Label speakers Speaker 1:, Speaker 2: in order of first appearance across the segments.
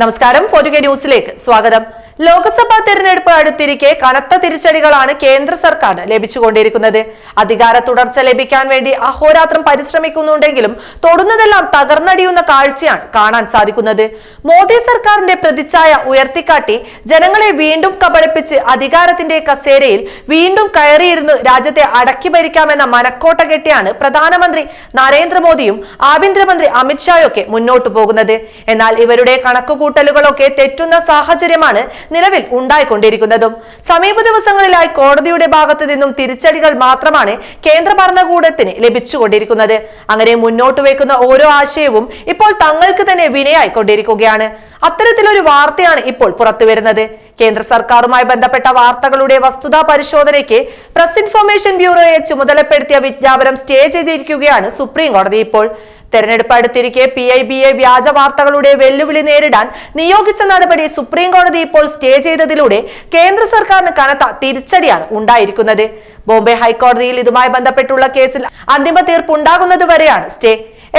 Speaker 1: നമസ്കാരം ഫോർട്ടുഗേ ന്യൂസിലേക്ക് സ്വാഗതം. ലോക്സഭാ തെരഞ്ഞെടുപ്പ് അടുത്തിരിക്കെ കനത്ത തിരിച്ചടികളാണ് കേന്ദ്ര സർക്കാരിന് ലഭിച്ചുകൊണ്ടിരിക്കുന്നത്. അധികാര തുടർച്ച ലഭിക്കാൻ വേണ്ടി അഹോരാത്രം പരിശ്രമിക്കുന്നുണ്ടെങ്കിലും തൊടുന്നതെല്ലാം തകർന്നടിയുന്ന കാഴ്ചയാണ് കാണാൻ സാധിക്കുന്നത്. മോദി സർക്കാരിന്റെ പ്രതിച്ഛായ ഉയർത്തിക്കാട്ടി ജനങ്ങളെ വീണ്ടും കബളിപ്പിച്ച് അധികാരത്തിന്റെ കസേരയിൽ വീണ്ടും കയറിയിരുന്ന് രാജ്യത്തെ അടക്കി ഭരിക്കാമെന്ന മനക്കോട്ട കെട്ടിയാണ് പ്രധാനമന്ത്രി നരേന്ദ്രമോദിയും ആഭ്യന്തരമന്ത്രി അമിത്ഷായൊക്കെ മുന്നോട്ടു പോകുന്നത്. എന്നാൽ ഇവരുടെ കണക്കുകൂട്ടലുകളൊക്കെ തെറ്റുന്ന സാഹചര്യമാണ് നിലവിൽ ഉണ്ടായിക്കൊണ്ടിരിക്കുന്നതും. സമീപ ദിവസങ്ങളിലായി കോടതിയുടെ ഭാഗത്തു നിന്നും തിരിച്ചടികൾ മാത്രമാണ് കേന്ദ്ര ഭരണകൂടത്തിന് ലഭിച്ചുകൊണ്ടിരിക്കുന്നത്. അങ്ങനെ മുന്നോട്ട് വെക്കുന്ന ഓരോ ആശയവും ഇപ്പോൾ തങ്ങൾക്ക് തന്നെ വിനയായിക്കൊണ്ടിരിക്കുകയാണ്. അത്തരത്തിലൊരു വാർത്തയാണ് ഇപ്പോൾ പുറത്തുവരുന്നത്. കേന്ദ്ര സർക്കാരുമായി ബന്ധപ്പെട്ട വാർത്തകളുടെ വസ്തുതാ പരിശോധനയ്ക്ക് പ്രസ് ഇൻഫർമേഷൻ ബ്യൂറോയെ ചുമതലപ്പെടുത്തിയ വിജ്ഞാപനം സ്റ്റേ ചെയ്തിരിക്കുകയാണ് സുപ്രീം കോടതി. ഇപ്പോൾ തെരഞ്ഞെടുപ്പ് അടുത്തിരിക്കെ പി ഐ ബി എ വ്യാജ വാർത്തകളുടെ വെല്ലുവിളി നേരിടാൻ നിയോഗിച്ച നടപടി സുപ്രീം കോടതി ഇപ്പോൾ സ്റ്റേ ചെയ്തതിലൂടെ കേന്ദ്ര സർക്കാരിന് കനത്ത തിരിച്ചടിയാണ് ഉണ്ടായിരിക്കുന്നത്. ബോംബെ ഹൈക്കോടതിയിൽ ഇതുമായി ബന്ധപ്പെട്ടുള്ള കേസിൽ അന്തിമ തീർപ്പുണ്ടാകുന്നതുവരെയാണ് സ്റ്റേ.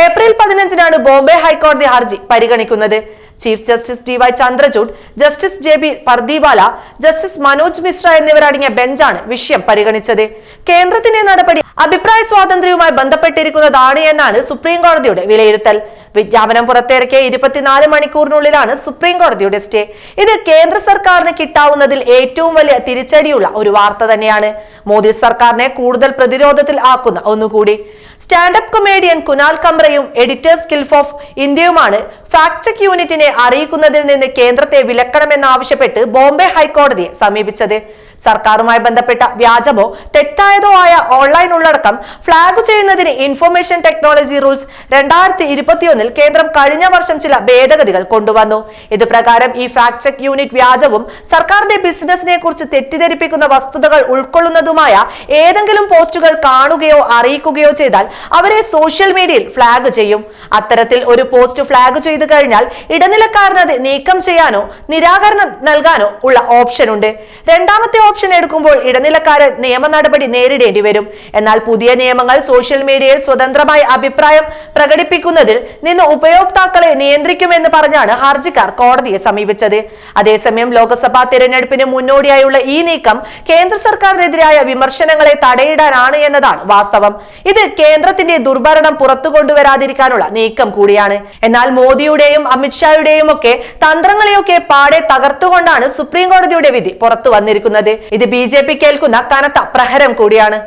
Speaker 1: ഏപ്രിൽ പതിനഞ്ചിനാണ് ബോംബെ ഹൈക്കോടതി ഹർജി പരിഗണിക്കുന്നത്. Chief justice D Y Chandrachud justice J B Pardiwala justice Manoj Mishra എന്നിവരടങ്ങിയ ബെഞ്ചാണ് വിഷയം പരിഗണിച്ചത്. കേന്ദ്രത്തിന്റെ നടപടി അഭിപ്രായ സ്വാതന്ത്ര്യവുമായി ബന്ധപ്പെട്ടിരിക്കുന്നതാണ് എന്നാണ് സുപ്രീം കോടതിയുടെ വിലയിരുത്തൽ. വിജ്ഞാപനം പുറത്തിറക്കിയ ഇരുപത്തിനാല് മണിക്കൂറിനുള്ളിലാണ് സുപ്രീം കോടതിയുടെ സ്റ്റേ. ഇത് കേന്ദ്ര സർക്കാരിന് കിട്ടാവുന്നതിൽ ഏറ്റവും വലിയ തിരിച്ചടിയുള്ള ഒരു വാർത്ത തന്നെയാണ്. മോദി സർക്കാരിനെ കൂടുതൽ പ്രതിരോധത്തിൽ ആക്കുന്ന ഒന്നുകൂടി. സ്റ്റാൻഡപ്പ് കൊമേഡിയൻ കുനാൽ കംറയും എഡിറ്റേഴ്സ് ഗിൽഫ് ഓഫ് ഇന്ത്യയുമാണ് ഫാക്ട് ചെക്ക് യൂണിറ്റിനെ അറിയിക്കുന്നതിൽ നിന്ന് കേന്ദ്രത്തെ വിലക്കണമെന്നാവശ്യപ്പെട്ട് ബോംബെ ഹൈക്കോടതിയെ സമീപിച്ചത്. സർക്കാരുമായി ബന്ധപ്പെട്ട വ്യാജമോ തെറ്റായതോ ആയ ഓൺലൈൻ ഉള്ളടക്കം ഫ്ലാഗ് ചെയ്യുന്നതിന് ഇൻഫർമേഷൻ ടെക്നോളജി റൂൾസ് രണ്ടായിരത്തി ഇരുപത്തിയൊന്നിൽ കേന്ദ്രം കഴിഞ്ഞ വർഷം ചില ഭേദഗതികൾ കൊണ്ടുവന്നു. ഇത് പ്രകാരം ഈ ഫാക്ട് ചെക്ക് യൂണിറ്റ് വ്യാജവും സർക്കാരിന്റെ ബിസിനസിനെ കുറിച്ച് തെറ്റിദ്ധരിപ്പിക്കുന്ന വസ്തുതകൾ ഉൾക്കൊള്ളുന്നതുമായ ഏതെങ്കിലും പോസ്റ്റുകൾ കാണുകയോ അറിയിക്കുകയോ ചെയ്താൽ അവരെ സോഷ്യൽ മീഡിയയിൽ ഫ്ലാഗ് ചെയ്യും. അത്തരത്തിൽ ഒരു പോസ്റ്റ് ഫ്ലാഗ് ചെയ്തു കഴിഞ്ഞാൽ ഇടനിലക്കാരന് അത് നീക്കം ചെയ്യാനോ നിരാകരണം നൽകാനോ ഉള്ള ഓപ്ഷൻ ഉണ്ട്. രണ്ടാമത്തെ ഓപ്ഷൻ എടുക്കുമ്പോൾ ഇടനിലക്കാരൻ നിയമ നടപടി നേരിടേണ്ടി വരും. എന്നാൽ പുതിയ നിയമങ്ങൾ സോഷ്യൽ മീഡിയയിൽ സ്വതന്ത്രമായി അഭിപ്രായം പ്രകടിപ്പിക്കുന്നതിൽ നിന്ന് ഉപയോക്താക്കളെ നിയന്ത്രിക്കുമെന്ന് പറഞ്ഞാണ് ഹർജിക്കാർ കോടതിയെ സമീപിച്ചത്. അതേസമയം ലോക്സഭാ തിരഞ്ഞെടുപ്പിന് മുന്നോടിയായുള്ള ഈ നീക്കം കേന്ദ്ര സർക്കാരിനെതിരായ വിമർശനങ്ങളെ തടയിടാനാണ് എന്നതാണ് വാസ്തവം. ഇത് കേന്ദ്രത്തിന്റെ ദുർഭരണം പുറത്തു കൊണ്ടുവരാതിരിക്കാനുള്ള നീക്കം കൂടിയാണ്. എന്നാൽ മോദിയുടെയും അമിത്ഷായുടെയും ഒക്കെ തന്ത്രങ്ങളെയൊക്കെ പാടെ തകർത്തുകൊണ്ടാണ് സുപ്രീം കോടതിയുടെ വിധി പുറത്തു വന്നിരിക്കുന്നത്. ഇത് ബി ജെ പി കേൾക്കുന്ന കനത്ത പ്രഹരം കൂടിയാണ്.